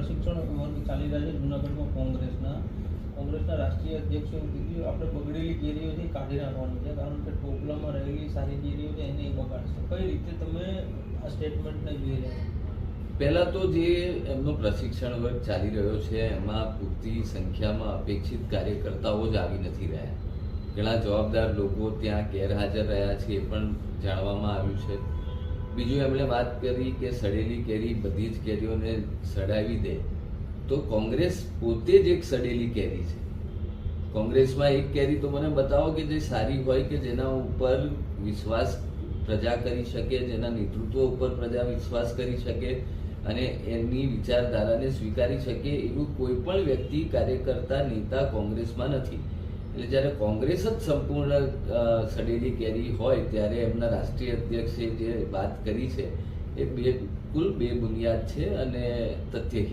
પ્રશિક્ષણ વર્ગ ચાલી રહ્યા છે. જૂનાગઢમાં કોંગ્રેસના. કોંગ્રેસના રાષ્ટ્રીય અધ્યક્ષો આપણે બગડેલી કેરીઓ કાઢી નાખવાની છે. કારણ કે ટોપલામાં રહેલી સારી કેરીઓ છે એને બગાડશે. કઈ રીતે તમે આ સ્ટેટમેન્ટને જોઈ રહ્યા પહેલાં તો જે એમનો પ્રશિક્ષણ વર્ગ ચાલી રહ્યો છે, એમાં પૂરતી સંખ્યામાં અપેક્ષિત કાર્યકર્તાઓ જ આવી નથી રહ્યા. ઘણા જવાબદાર લોકો ત્યાં ગેરહાજર રહ્યા છે, એ પણ જાણવામાં આવ્યું છે. બીજું એમણે વાત કરી કે સડેલી કેરી બધી જ કેરીઓને સડાવી દે, તો કોંગ્રેસ પોતે જ એક સડેલી કેરી છે. કોંગ્રેસમાં એક કેરી તો મને બતાવો કે જે સારી હોય કે જેના ઉપર વિશ્વાસ પ્રજા કરી શકે, જેના નેતૃત્વ ઉપર પ્રજા વિશ્વાસ કરી શકે અને એમની વિચારધારાને સ્વીકારી શકે એવું કોઈ પણ વ્યક્તિ, કાર્યકર્તા, નેતા કોંગ્રેસમાં નથી. એટલે જ્યારે કોંગ્રેસ જ સંપૂર્ણ સડેલી કેરી હોય ત્યારે એમના રાષ્ટ્રીય અધ્યક્ષે જે વાત કરી છે, એ બિલકુલ બેબુનિયાદ છે અને તથ્યહીન